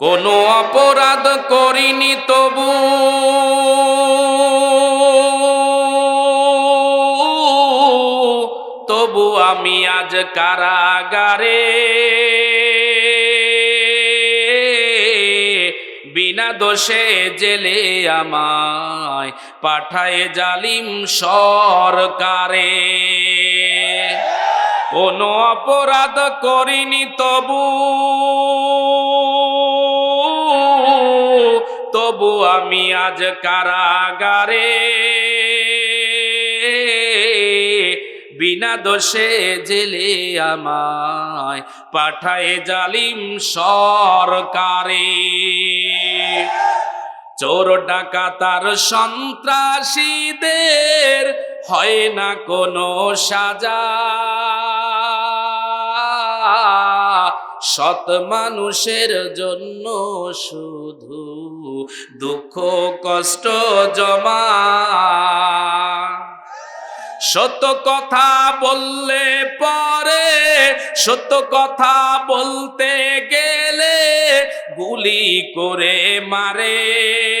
কোনো অপরাধ করিনি তবু। তবু আমি আজ কারাগারে। বিনা দোষে জেলে আমায় পাঠায় জালিম সরকারে। কোনো অপরাধ করিনি তবু। তবু আমি আজ কারাগারে। বিনা দোষে জেলে আমায় পাঠায় জালিম সরকারে। চোর ডাকা তার সন্ত্রাসীদের হয় না কোনো সাজা। সৎ মানুষের জন্য শুধু দুঃখ কষ্ট জমা। সত্য কথা বললে পরে, সত্য কথা বলতে গেলে গুলি করে মারে।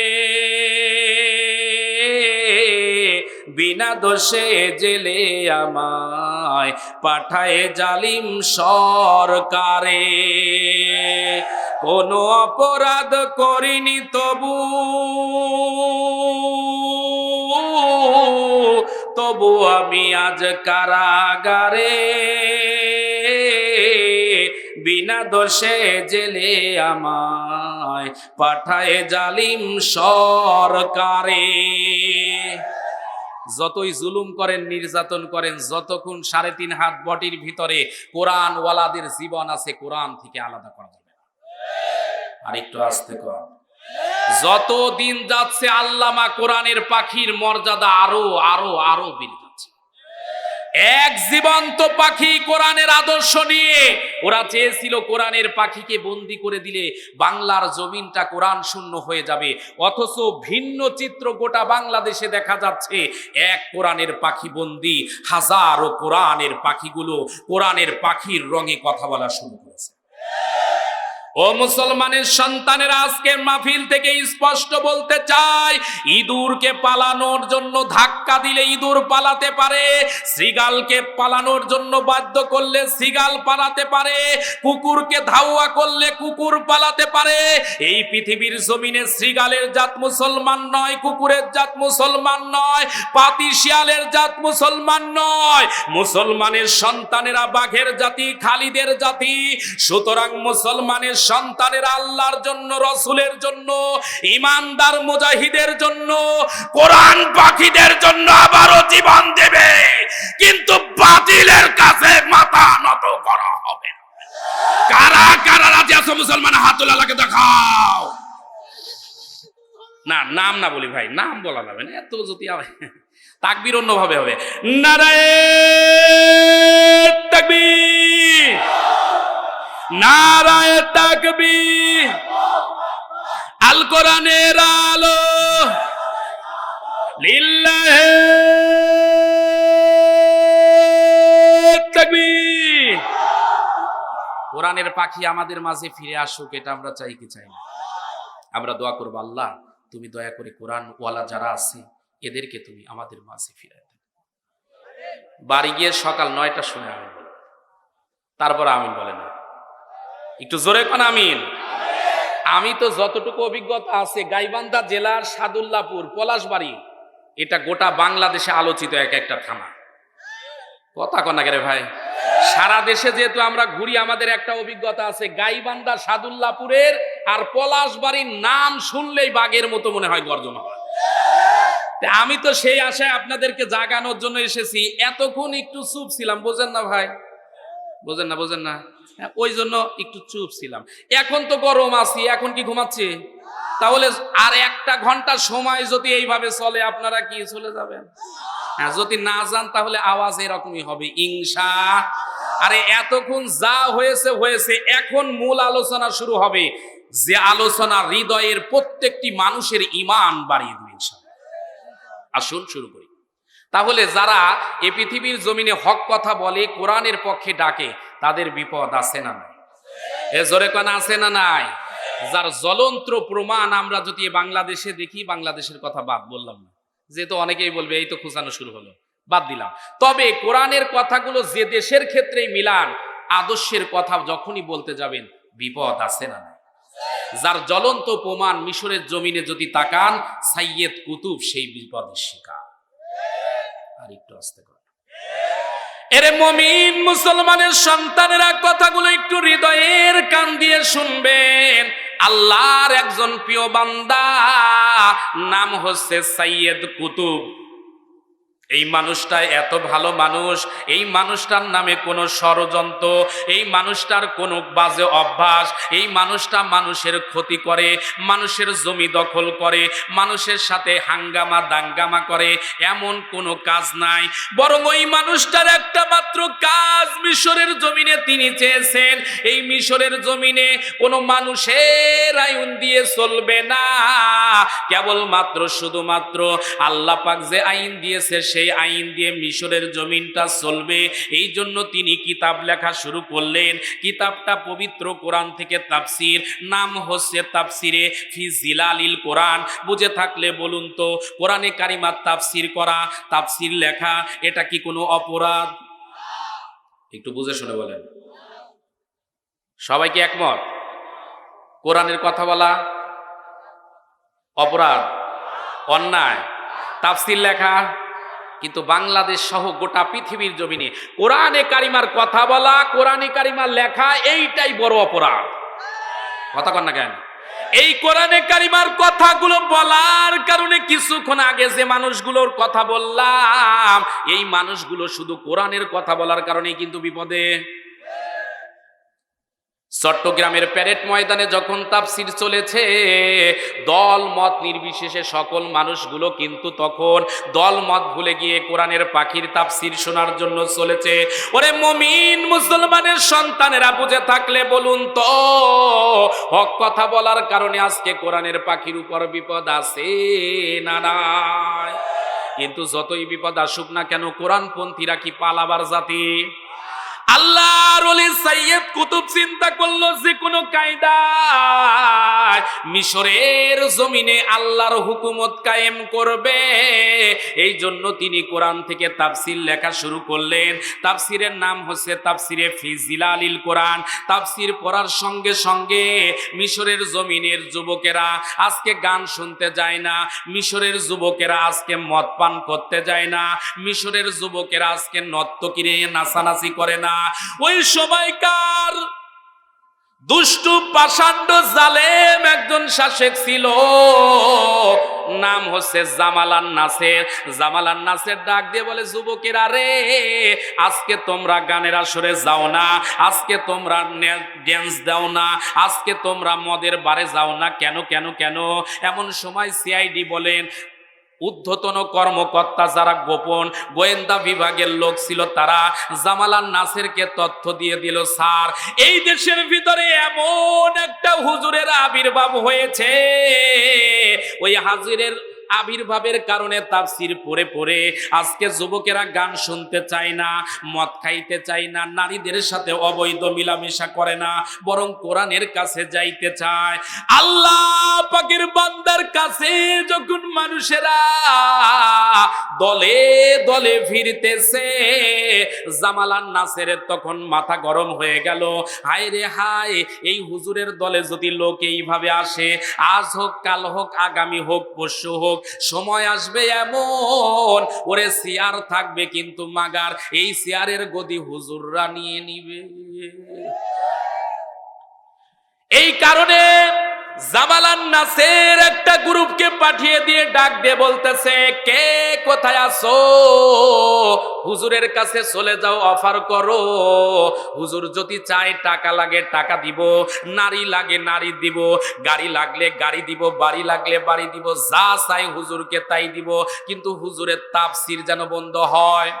বিনা দোষে জেলে আমায় পাঠায় জালিম সরকারে। কোনো অপরাধ করিনি তবু তবু আমি আজ কারাগারে। বিনা দোষে জেলে আমায় পাঠায় জালিম সরকারে। যতই জুলুম করেন, নির্যাতন করেন, যতক্ষণ সাড়ে তিন হাত বটির ভিতরে কোরআন ওয়ালাদের জীবন আছে, কোরআন থেকে আলাদা করা যাবে। আর একটু আসতে কর যত দিন যাচ্ছে আল্লামা কোরআনের পাখির মর্যাদা আরও আরও আরও যাচ্ছে এক জীবন্ত পাখি কোরআনের আদর্শ নিয়ে ওরা চেয়েছিল কোরআনের পাখিকে বন্দি করে দিলে বাংলার জমিনটা কোরআন শূন্য হয়ে যাবে। অথচ ভিন্ন চিত্র গোটা বাংলাদেশে দেখা যাচ্ছে, এক কোরআনের পাখি বন্দি, হাজারো কোরআনের পাখিগুলো কোরআনের পাখির রঙে কথা বলা শুরু করেছে। ও মুসলমানের সন্তানের, আজকে মাহফিল থেকে স্পষ্ট বলতে চাই, ইঁদুরকে পালানোর জন্য ধাক্কা দিলে ইঁদুর পালাতে পারে শ্রীগালকে পালানোর জন্য বাধ্য করলে শ্রীগাল পালাতে পারে, কুকুরকে ধাওয়া করলে কুকুর পালাতে পারে। এই পৃথিবীর জমিনে শ্রীগালের জাত মুসলমান নয়, কুকুরের জাত মুসলমান নয়, পাতি শিয়ালের জাত মুসলমান নয়। মুসলমানের সন্তানেরা বাঘের জাতি, খালিদের জাতি। সুতরাং মুসলমানের সন্তানের আল্লাহর জন্য, রসুলের জন্য, ইমানদার মুজাহিদের জন্য, কোরআন পাখিদের জন্য আবারও জীবন দেবে। কিন্তু বাতিলের কাছে মাথা নত করা হবে কারা কারা রাজি আছো মুসলমান? হাতুলালাকে দেখাও। না, নাম না বলি ভাই, নাম বলা যাবে না, এত যদি তাকবির অন্যভাবে হবে। নারায় তাকবীর। নারায় তাকবীর। আল কোরআনের আলো। লিল্লাহে তাকবীর। কোরআনের পাখি আমাদের মাঝে ফিরে আসুক, এটা আমরা চাই কি চাই না? আমরা দোয়া করব, আল্লাহ, তুমি দয়া করে কোরআন ওয়ালা যারা আছে, এদেরকে তুমি আমাদের মাঝে ফিরে বাড়ি গিয়ে সকাল নয়টা শুনে আমিন। তারপর আমিন বলে না। একটু জোরে কোন, আমিন। আমি তো যতটুকু অভিজ্ঞতা আছে, গাইবান্ধা জেলার সাদুল্লাপুর পলাশবাড়ি, এটা গোটা বাংলাদেশে আলোচিত এক একটা থানা। কথা কনা রে ভাই? সারা দেশে যেহেতু আমরা ঘুরি, আমাদের একটা অভিজ্ঞতা আছে, গাইবান্ধা সাদুল্লাপুরের আর পলাশবাড়ির নাম শুনলেই বাঘের মতো মনে হয় গর্জন হয়। আমি তো সেই আশায় আপনাদেরকে জাগানোর জন্য এসেছি। এতক্ষণ একটু চুপ ছিলাম, বোঝেন না ভাই? বোঝেন না বোঝেন না? ওই জন্য একটু চুপ ছিলাম। এখন তো গরম আছি, এখন কি ঘুমাচ্ছে? তাহলে আর একটা ঘণ্টা সময় যদি এইভাবে চলে, আপনারা কি চলে যাবেন? হ্যাঁ যদি না যান, তাহলে আওয়াজ এরকমই হবে ইংসা আরে, এতক্ষণ যা হয়েছে হয়েছে। এখন মূল আলোচনা শুরু হবে, যে আলোচনা হৃদয়ের প্রত্যেকটি মানুষের ইমান বাড়িয়ে দেবে। আসুন, শুরু করি। তাহলে যারা এ পৃথিবীর জমিনে হক কথা বলে, কোরআনের পক্ষে ডাকে তাদের বিপদ আছে না নাই? এ জোরে কোন, আছে না নাই? যার জ্বলন্ত প্রমাণ আমরা যদি বাংলাদেশে দেখি, বাংলাদেশের কথা বাদ বললাম না। যেহেতু অনেকেই বলবে, এই তো খোঁজানো শুরু হলো। বাদ দিলাম। তবে কোরআনের কথাগুলো যে দেশের ক্ষেত্রেই মিলান, আদর্শের কথা যখনই বলতে যাবেন, বিপদ আছে না নাই? যার জ্বলন্ত প্রমাণ মিশরের জমিনে যদি তাকান, সাইয়েদ কুতুব সেই বিপদের শিকার। আর একটু আসতে কর। এরে মমিন মুসলমানের সন্তানেরা কথাগুলো একটু হৃদয়ের কান দিয়ে শুনবেন। আল্লাহর একজন প্রিয় বান্দা, নাম হচ্ছে সাইয়েদ কুতুব। এই মানুষটা এত ভালো মানুষ, এই মানুষটার নামে কোনো ষড়যন্ত্র, এই মানুষটার কোনো বাজে অভ্যাস, এই মানুষটা মানুষের ক্ষতি করে, মানুষের জমি দখল করে, মানুষের সাথে হাঙ্গামা দাঙ্গামা করে, এমন কোনো কাজ নাই। বরং ওই মানুষটার একটা মাত্র কাজ মিশরের জমিনে তিনি চেয়েছেন। এই মিশরের জমিনে কোনো মানুষের আইন দিয়ে চলবে না। কেবলমাত্র, শুধুমাত্র আল্লাহ পাক যে আইন দিয়েছে সেই আইন দিয়ে মিশরের জমিনটা চলবে। এই জন্য তিনি কিতাব লেখা শুরু করলেন। কিতাবটা পবিত্র কোরআন থেকে তাফসির, নাম হচ্ছে তাফসিরে ফি জিলালিল কোরআন। বুঝে থাকলে বলুন তো, কোরআনে কারিমার তাফসির করা, তাফসির লেখা, এটা কি কোনো অপরাধ? একটু বুঝে শুনে বলেন। সবাই কি একমত? কোরআনের কথা বলা অপরাধ, অন্যায়, তাফসির লেখা কিন্তু বাংলাদেশ সহ গোটা পৃথিবীর জমিনে কোরআনে কারিমার কথা বলা, কোরআনে কারিমার লেখা, এইটাই বড় অপরাধ। কথা কন না কেন? এই কোরআনে কারিমার কথাগুলো বলার কারণে কিছুক্ষণ আগে যে মানুষগুলোর কথা বললাম, এই মানুষগুলো শুধু কোরআনের কথা বলার কারণে কিন্তু বিপদে। চট্টগ্রামের প্যারেড ময়দানে যখন তাফসির চলেছে, দল মত নির্বিশেষে সকল মানুষগুলো কিন্তু তখন দল মত ভুলে গিয়ে কোরআনের পাখির তাফসির শোনার জন্য চলেছে। ওরে মমিন মুসলমানের সন্তানেরা বুঝে থাকলে বলুন তো, হক কথা বলার কারণে আজকে কোরআনের পাখির উপর বিপদ আছে না কিন্তু যতই বিপদ আসুক না কেন, কোরআনপন্থীরা কি পালাবার জাতি? আল্লাহর ওলি সাইয়েদ কুতুব চিন্তা করল যে কোনো কায়দায় মিশরের জমিনে আল্লাহর হুকুমত কায়েম করবে। এই জন্য তিনি কোরআন থেকে তাফসির লেখা শুরু করলেন। তাফসিরের নাম হচ্ছে তাফসিরে ফিজিলালিল কোরআন। তাফসির পড়ার সঙ্গে সঙ্গে মিশরের জমিনের যুবকেরা আজকে গান শুনতে যায় না। মিশরের যুবকেরা আজকে মদ পান করতে যায় না। মিশরের যুবকেরা আজকে নর্তকিরে নাচানাচি করে না। ওই সময়কার দুষ্টু পাষাণ্ড জালেম একজন শাসক ছিল। নাম হচ্ছে জামালান নাসের। জামালান নাসের ডাক দিয়ে বলে, যুবকেরা রে, আজকে তোমরা গানের আসরে যাও না, আজকে তোমরা ড্যান্স দাও না, আজকে তোমরা মদের বারে যাও না, কেন কেন কেন? এমন সময় সিআইডি বলেন ঊর্ধ্বতন কর্মকর্তা যারা গোপন গোয়েন্দা বিভাগের লোক ছিল তারা জামালান নাসেরকে তথ্য দিয়ে দিল, স্যার, এই দেশের ভিতরে এমন একটা হুজুরের আবির্ভাব হয়েছে। ওই হাজিরের আবির্ভাবের কারণে তাফসির পড়ে পড়ে আজকে যুবকেরা গান শুনতে চায় না, মদ খাইতে চায় না, নারীদের সাথে অবৈধ মিলামেশা করে না, বরং কোরআনের কাছে যাইতে চায়। আল্লাহ পাকের বান্দার কাছে যখন মানুষেরা দলে দলে ফিরতেছে জামালান নাসের তখন মাথা গরম হয়ে গেল। হায় রে হায়, এই হুজুরের দলে যদি লোক এইভাবে আসে, আজ হোক, কাল হোক, আগামী হোক, পরশু হোক সময় আসবে এমন। ওরে সিয়ার থাকবে কিন্তু মাগার, এই সিয়ারের গদি হুজুররা নিয়ে নিবে। এই কারণে জামালান নাসের একটা গ্রুপকে পাঠিয়ে দিয়ে ডাক দিয়ে বলতেছে, কে? কোথায় আছো? হুজুরের কাছে চলে যাও, অফার করো। হুজুর যদি চাই টাকা লাগে, টাকা দিব। নারী লাগে, নারী দিব। গাড়ি লাগলে গাড়ি দিব, বাড়ি লাগলে বাড়ি দিব। যা চাই হুজুরকে তাই দিব। কিন্তু হুজুরের তাফসির যেন বন্ধ হয়।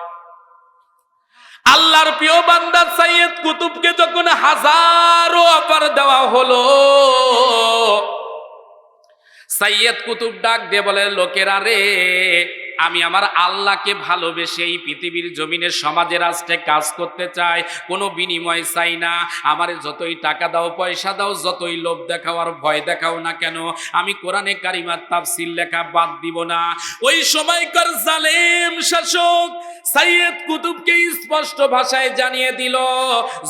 আল্লাহর প্রিয় বান্দা সাইয়েদ কুতুবকে যখন হাজারো অফার দেওয়া হলো সাইয়েদ কুতুব ডাক দিয়ে বলে, লোকেরা রে, আমি আমার আল্লাহকে ভালোবেসে এই পৃথিবীর জমিনের সমাজের রাষ্ট্রে কাজ করতে চাই। কোনো বিনিময় চাই না। আমার যতই টাকা দাও, পয়সা দাও, যতই লোভ দেখাও আর ভয় দেখাও না কেন, আমি কোরআনে কারিমার তাফসিল লেখা বাদ দিব না। ওই সময়কার জালেম শাসক সাইয়েদ কুতুবকে স্পষ্ট ভাষায় জানিয়ে দিল,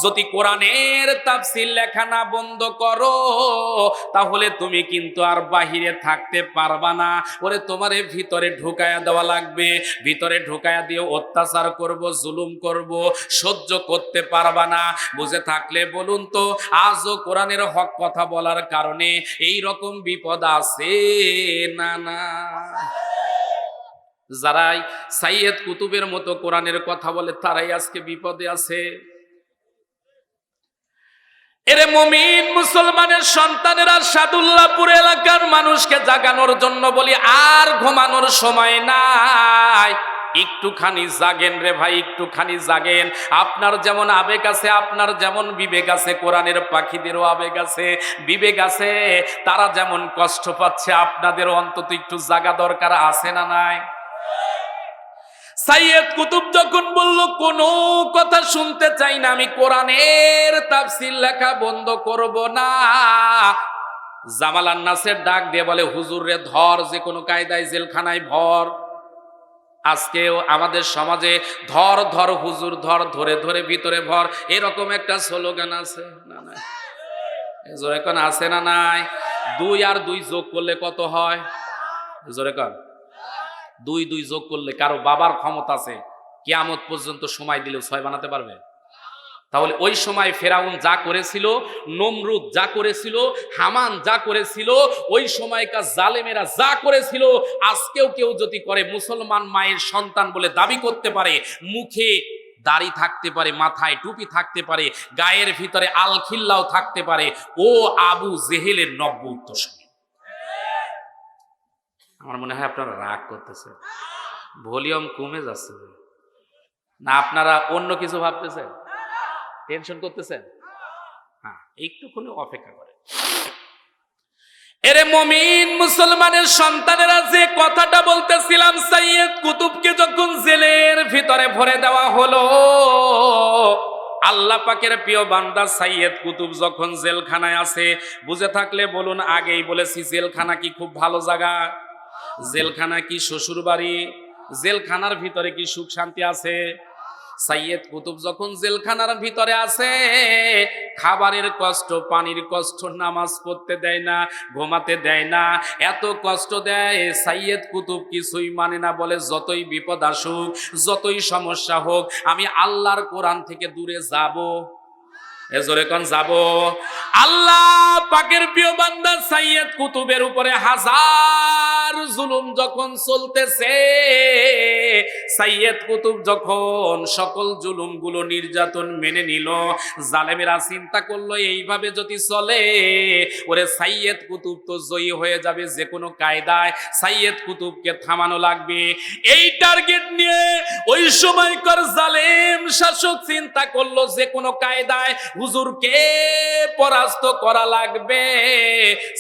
যদি কোরআনের তাফসিল লেখা না বন্ধ করো, তাহলে তুমি কিন্তু আর বাহিরে থাকতে পারবা না। ওরে, তোমারে ভিতরে ঢুকায়া দেওয়া লাগবে। ভিতরে ঢুকায়া দিয়ে অত্যাচার করব, জুলুম করব, সহ্য করতে পারবা না। বুঝে থাকলে বলুন তো, আজও কোরআনের হক কথা বলার কারণে এই রকম বিপদ আছে না না? যারাই সাইয়েদ কুতুবের মতো কোরআনের কথা বলে, তারাই আজকে বিপদে আছে। এরে মমিন মুসলমানের সন্তানেরা সাদুল্লাপুর এলাকার মানুষকে জাগানোর জন্য বলি, আর ঘুমানোর সময় নাই। একটুখানি জাগেন রে ভাই, একটুখানি জাগেন। আপনার যেমন আবেগ আছে, আপনার যেমন বিবেক আছে, কোরআনের পাখিদেরও আবেগ আছে, বিবেক আছে। তারা যেমন কষ্ট পাচ্ছে, আপনাদেরও অন্তত একটু জাগা দরকার আছে না নাই? সাইয়েদ কুতুব যখন বলল, কোনো কথা শুনতে চাই না, আমি কোরআনের তাফসির লেখা বন্ধ করব না। জামাল আন্নাসের ডাক দিয়ে বলে, হুজুর রে, ধর যে কোনো কায়দায় জেলখানায় ভর। আজকেও আমাদের সমাজে ধর ধর, হুজুর, ধর, ধরে ধরে ভিতরে ভর, এরকম একটা স্লোগান আছে না না জোরে কোন, আছে না নাই? দুই আর দুই যোগ করলে কত হয়? জোরে কন। দুই দুই যোগ করলে কারও বাবার ক্ষমতা আছে, কেয়ামত পর্যন্ত সময় দিলেও ছয় বানাতে পারবে? তাহলে ওই সময় ফেরাউন যা করেছিল, নমরুদ যা করেছিল, হামান যা করেছিল, ওই সময়কার জালেমেরা যা করেছিল, আজকেও কেউ যদি করে মুসলমান মায়ের সন্তান বলে দাবি করতে পারে, মুখে দাড়ি থাকতে পারে, মাথায় টুপি থাকতে পারে, গায়ের ভিতরে আলখিল্লাও থাকতে পারে, ও আবু জেহেলের নব্য উত্তর আমার মনে হয় আপনারা রাগ করতেছে। ভলিউম কমে যাচ্ছে না, আপনারা অন্য কিছু ভাবতেছেন? টেনশন করতেছেন? হ্যাঁ একটুখানি অপেক্ষা করে এরে মমিন মুসলমানের সন্তানেরা যে কথাটা বলতেছিলাম, সাইয়েদ কুতুবকে যখন জেলের ভিতরে ভরে দেওয়া হলো, আল্লাহ পাকের প্রিয় বান্দা সাইয়েদ কুতুব যখন জেলখানায় আছে, বুঝে থাকলে বলুন, আগেই বলেছি জেলখানা কি খুব ভালো জায়গা? জেলখানা কি শ্বশুর বাড়ি জেলখানার ভিতরে কি সুখ শান্তি আছে? সাইয়েদ কুতুব যখন জেলখানার ভিতরে আছে, খাবারের কষ্ট, পানির কষ্ট, নামাজ পড়তে দেয় না, ঘুমাতে দেয় না, এত কষ্ট দেয়, সাইয়েদ কুতুব কিছুই মানে না, বলে যতই বিপদ আসুক, যতই সমস্যা হোক, আমি আল্লাহর কোরআন থেকে দূরে যাব। এজোরে কোন যাব? আল্লাহ পাকের প্রিয় বান্দা সাইয়েদ কুতুবের উপরে হাজার জুলুম যখন চলতেছে সাইয়েদ কুতুব যখন সকল জুলুমগুলো নির্যাতন মেনে নিল, জালেমেরা চিন্তা করল, এইভাবে যদি চলে, ওরে সাইয়েদ কুতুব তো জয়ী হয়ে যাবে যে কোনো কায়দায়। সাইয়েদ কুতুবকে থামানো লাগবে। এই টার্গেট নিয়ে ওই সময়কার জালেম শাসক চিন্তা করল যে কোনো কায়দায় হুজুরকে পরাস্ত করা লাগবে।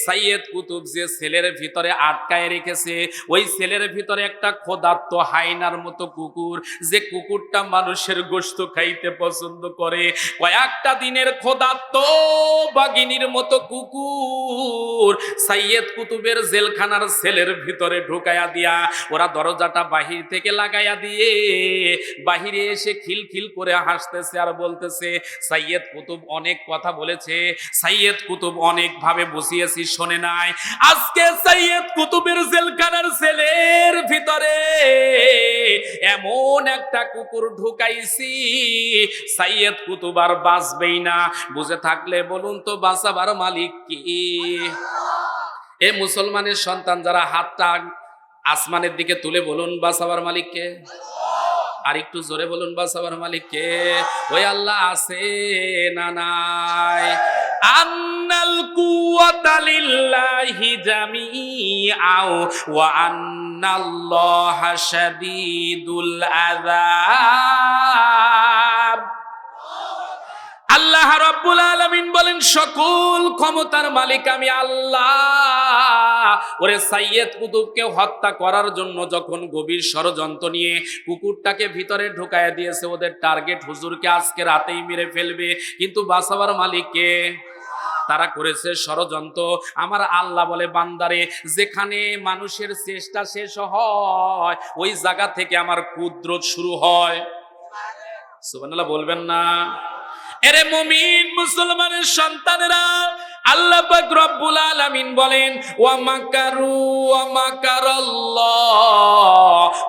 সাইয়েদ কুতুব যে ছেলের ভিতরে আটকায় রেখেছে, ওই ছেলের ভিতরে একটা খোদাত্ত হাইনার মতো কুকুর, যে কুকুরটা মানুষের গোস্ত খাইতে পছন্দ করে, কয়েকটা দিনের খোদাত্ত বাগিনীর মতো কুকুর সাইয়েদ কুতুবের জেলখানার ছেলের ভিতরে ঢুকায়া দিয়া, ওরা দরজাটা বাহির থেকে লাগাইয়া দিয়ে, বাহিরে এসে খিলখিল করে হাসতেছে আর বলতেছে, সাইয়েদ কুতুব অনেক কথা বলেছে, সাইয়েদ কুতুব অনেক ভাবে বসিয়েছি শোনে নাই। আজকে সাইয়েদ কুতুবের জেলখানার সেলের ভিতরে এমন একটা কুকুর ঢুকাইছি, সাইয়েদ কুতুব আর বাঁচবেই না। বুঝে থাকলে বলুন তো বাঁচাবার মালিক কি? এ মুসলমানের সন্তান যারা হাতটা আসমানের দিকে তুলে বলুন বাঁচাবার মালিককে আর একটু জোরে বলুন বাঁচাবার মালিককে ওই আল্লাহ আছে না নাই? আন্নাল আল্লাহ রাব্বুল আলামিন বলেন, সকল ক্ষমতার মালিক আমি আল্লাহ। ওরে সাইয়েদ কুতুবকে হত্যা করার জন্য যখন গভীর ষড়যন্ত্র নিয়ে কুকুরটাকে ভিতরে ঢুকায় দিয়েছে, ওদের টার্গেট হুজুরকে আজকে রাতেই মেরে ফেলবে। কিন্তু বাঁচাবার মালিককে তারা করেছে ষড়যন্ত্র। আমার আল্লাহ বলে, বান্দারে, যেখানে মানুষের চেষ্টা শেষ হয়, ওই জায়গা থেকে আমার কুদরত শুরু হয়। সুবহানাল্লাহ, বলবেন না। এরে মুমিন, মুসলমানের সন্তানেরা, আল্লাহ পাক রব্বুল আলামিন বলেন, ওয়া মাকারু, ওয়া মাকারাল্লাহ,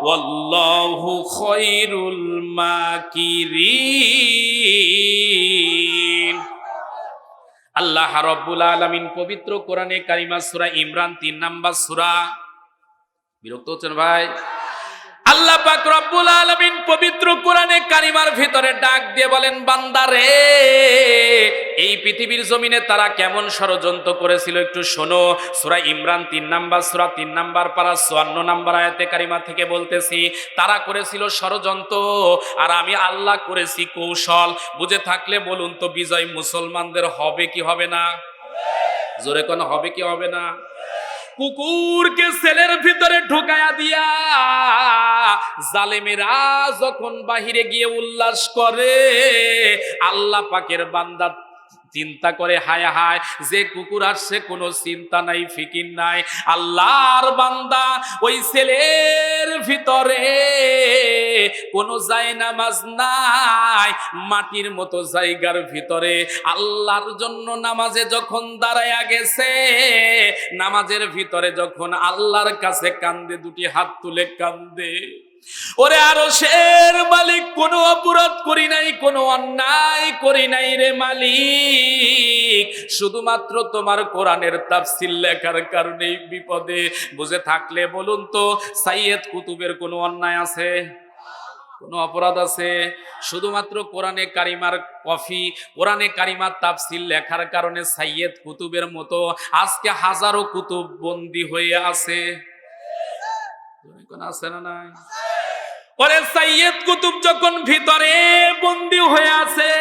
ওয়াল্লাহু খায়রুল মাকিরিন। আল্লাহ রব্বুল আলমিন পবিত্র কোরআনে কারিমা সুরা ইমরান তিন নাম্বার সুরা। বিরক্ত হচ্ছেন ভাই? আল্লাহ পাক রব্বুল আলামিন পবিত্র কোরআনে কারিমার ভিতরে ডাক দিয়ে বলেন বান্দারে এই পৃথিবীর জমিনে তারা কেমন ষড়যন্ত্র করেছিল একটু শোনো। সূরা ইমরান তিন নাম্বার, সূরা তিন নাম্বার পারা চুয়ান্ন নাম্বার আয়াতে কারিমা থেকে বলতেছি, তারা করেছিল ষড়যন্ত্র আর আমি আল্লাহ করেছি কৌশল। বুঝে থাকলে বলুন তো, বিজয় মুসলমানদের হবে কি হবে না? জোরে কোন হবে কি হবে না? কুকুরকে সেলের ভিতরে ঢুকায়া দিয়া জালেমেরা যখন বাহিরে গিয়ে উল্লাস করে আল্লাহ পাকের বান্দা চিন্তা করে, হায় হায়, যে কুকুর আসছে কোনো চিন্তা নাই, ফিকির নাই। আল্লাহর বান্দা ওই ছেলের ভিতরে কোনো যায় নামাজ নাই, মাটির মতো জায়গার ভিতরে। আল্লাহর জন্য নামাজে যখন দাঁড়ায়া গেছে, নামাজের ভিতরে যখন আল্লাহর কাছে কান্দে, দুটি হাত তুলে কান্দে। ওরে আরও শের মালিক, কোনো অপরাধ করি নাই, কোনো অন্যায় করি নাই রে মালিক। শুধুমাত্র তোমার কোরআনের তাফসিল লেখার কারণে বিপদে। বুঝে থাকলে বলুন তো, সাইয়েদ কুতুবের কোনো অন্যায় আছে? কোনো অপরাধ আছে? শুধুমাত্র কোরআনে কারিমার কফি, কোরআনে কারিমার তাফসিল লেখার কারণে সাইয়েদ কুতুবের মতো আজকে হাজারো কুতুব বন্দী হয়ে আছে। আছে না নাই? ওরে সাইয়েদ কুতুব যখন ভিতরে বন্দী হয়ে আছে,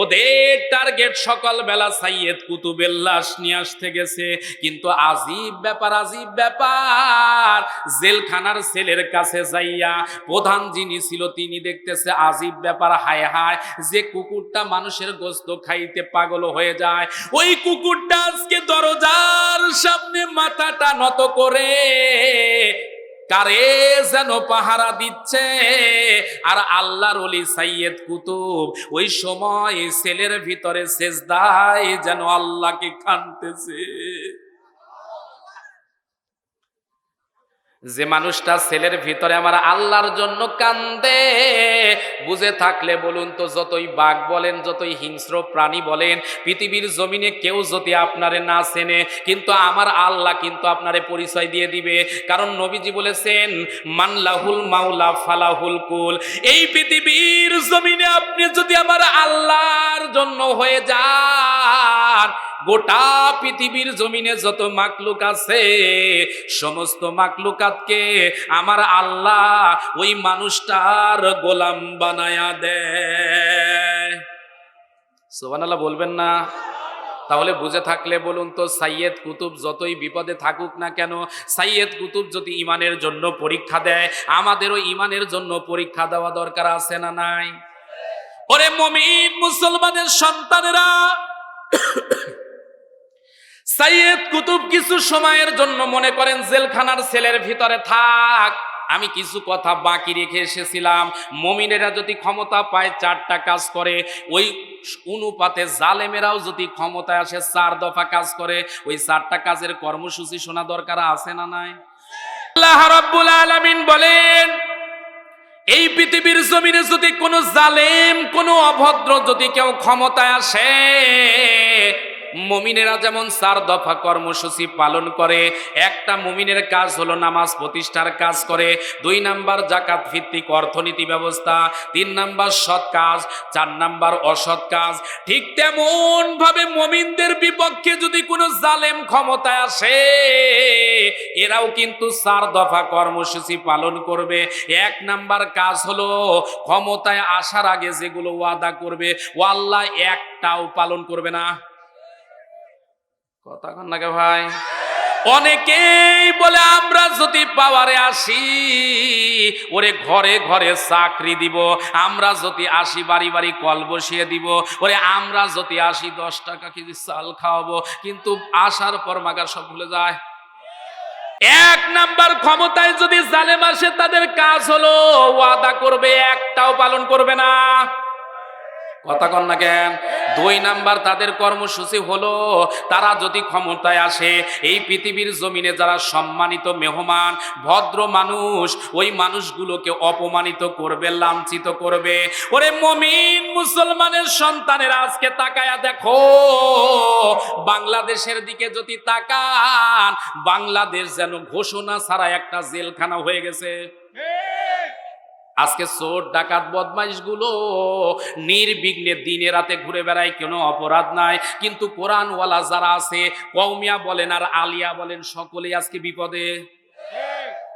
ওদের টার্গেট সকালবেলা সাইয়েদ কুতুবের লাশ নিয়ে আসতে গেছে। কিন্তু আজীব ব্যাপার আজীব ব্যাপার, জেলখানার ছেলের কাছে যাইয়া প্রধান যিনি ছিল তিনি দেখতেছে আজীব ব্যাপার, হায় হায়, যে কুকুরটা মানুষের গোস্ত খাইতে পাগল হয়ে যায়। ওই কুকুরটা আজকে দরজার সামনে মাথাটা নত করে কারে যেন পাহারা দিচ্ছে? আর আল্লাহর অলি সাইয়েদ কুতুব, ওই সময় সেলের ভিতরে সেজদায় যেন আল্লাহকে কানতেছে। যে মানুষটা ছেলের ভিতরে আমার আল্লাহর জন্য কান্দে বুঝে থাকলে বলুন তো, যতই বাঘ বলেন, যতই হিংস্র প্রাণী বলেন, পৃথিবীর জমিনে কেউ যদি আপনারে না চেনে, কিন্তু আমার আল্লাহ কিন্তু আপনারে পরিচয় দিয়ে দিবে। কারণ নবীজি বলেছেন মানলাহুল মাওলা ফালাহুল কুল। এই পৃথিবীর জমিনে আপনি যদি আমার আল্লাহর জন্য হয়ে যান গোটা পৃথিবীর জমিনে যত মাকলুক আছে, সমস্ত মাকলুকাতকে আমার আল্লাহ ওই মানুষটার গোলাম বানায়া দেয় সোবানাল্লাহ বলবেন না? তাহলে বুঝে থাকলে বলুন তো, সাইয়েদ কুতুব যতই বিপদে থাকুক না কেন, সাইয়েদ কুতুব যদি ইমানের জন্য পরীক্ষা দেয়, আমাদেরও ইমানের জন্য পরীক্ষা দেওয়া দরকার আছে না নাই? ওরে মমিন মুসলমানের সন্তানেরা সাইয়েদ কুতুব কিছু সময়ের জন্য মনে করেন জেলখানার সেলের ভিতরে থাক। আমি কিছু কথা বাকি রেখে এসেছিলাম। মমিনেরা যদি ক্ষমতা পায়, চারটা কাজ করে। ওই অনুপাতে জালেমেরাও যদি ক্ষমতায় আসে, চার দফা কাজ করে। ওই চারটা কাজের কর্মসূচি শোনা দরকার আছে না নাই? আল্লাহ বলেন, এই পৃথিবীর জমিনে যদি কোনো জালেম, কোনো অভদ্র যদি কেউ ক্ষমতায় আসে মমিনেরা যেমন চার দফা কর্মসূচি পালন করে, একটা মমিনের কাজ হলো নামাজ প্রতিষ্ঠার কাজ করে, দুই নাম্বার জাকাত ভিত্তিক অর্থনীতি ব্যবস্থা, তিন নাম্বার সৎ কাজ, চার নাম্বার অসৎ কাজ। ঠিক তেমন ভাবে মমিনদের বিপক্ষে যদি কোনো জালেম ক্ষমতায় আসে, এরাও কিন্তু চার দফা কর্মসূচি পালন করবে। এক নাম্বার কাজ হলো ক্ষমতায় আসার আগে যেগুলো ওয়াদা করবে ও আল্লাহ একটাও পালন করবে না। কথা কন নাকি ভাই? অনেকেই বলে, আমরা যদি পাওয়ারে আসি, ওরে ঘরে ঘরে চাকরি দিব। আমরা যদি আসি, বাড়ি বাড়ি কল বসিয়ে দিব। ওরে আমরা যদি আসি, দশ টাকা কেজি চাল খাওয়াবো। কিন্তু আসার পর মাগার সব ভুলে যায়। এক নাম্বার ক্ষমতায় যদি জালেম আসে, তাদের কাজ হলো ওয়াদা করবে, একটাও পালন করবে না। কথা কন না কেন? দুই নাম্বার তাদের কর্মসূচি হলো, তারা যদি ক্ষমতায় আসে, এই পৃথিবীর জমিনে যারা সম্মানিত, মেহমান, ভদ্র মানুষ, ওই মানুষগুলোকে অপমানিত করবে, লাঞ্ছিত করবে। ওরে মমিন মুসলমানের সন্তানের আজকে তাকায়া দেখো, বাংলাদেশের দিকে যদি তাকান, বাংলাদেশ যেন ঘোষণা ছাড়া একটা জেলখানা হয়ে গেছে। আজকে চোর, ডাকাত বদমাইশগুলো নির্বিঘ্নে দিনে রাতে ঘুরে বেড়ায়, কোনো অপরাধ নাই। কিন্তু কোরআনওয়ালা যারা আছে কৌমিয়া বলেন আর আলিয়া বলেন, সকলেই আজকে বিপদে।